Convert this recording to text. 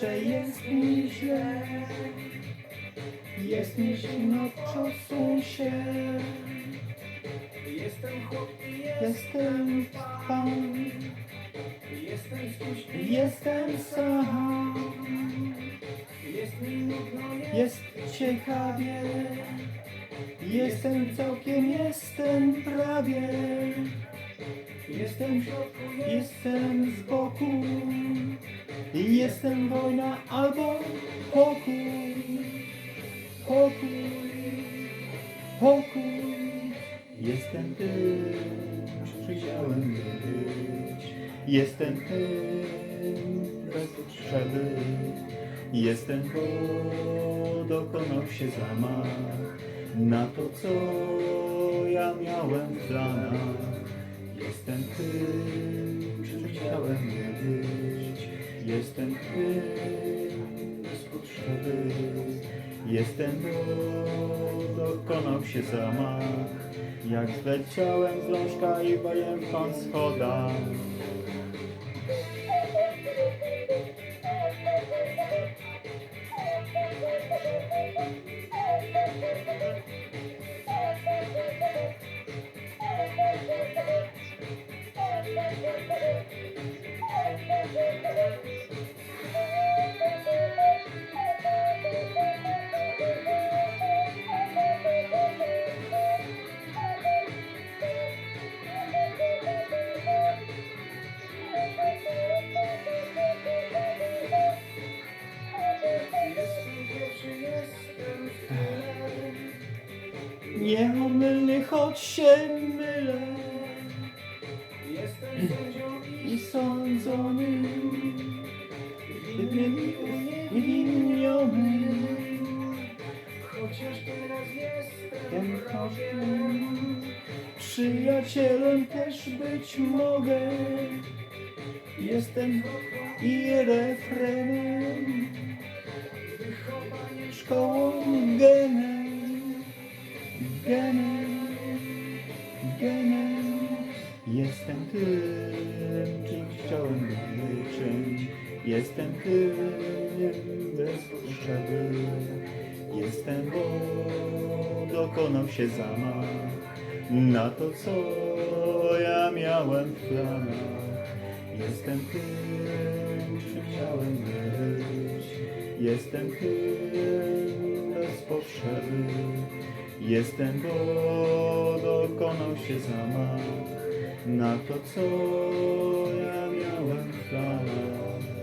że jest mi źle. Jest mi zimno, przesuń się. Jestem chłop Jestem pan, jestem skuśny, jestem sam. jest mi nudno, Jest ciekawie, jestem całkiem, jestem prawie. Jestem w środku, jestem z boku. Jestem wojna albo pokój. Pokój, pokój. Jestem tym, chciałem być. Jestem tym, bez potrzeby. Jestem, bo dokonał się zamach na to, co ja miałem w planach. Jestem tym, czym być. Jestem tym, bez potrzeby. Jestem, bo dokonał się zamach. Jak zleciałem z lążka i bajem pan schodach. Nieomylny, choć się mylę Jestem sędzią i sądzony, niewinniony. chociaż teraz jestem wrogiem. Przyjacielem też być mogę. Jestem i refrenem, Wychowanie szkołą genem, genem, genem. Jestem tym, czym chciałem być. Jestem tym, bez potrzeby. Jestem, bo dokonał się zamach na to, co ja miałem w planach. Jestem tym, czym chciałem być. Jestem tym, bez potrzeby. Jestem, bo dokonał się zamach na to, co ja miałem w planach.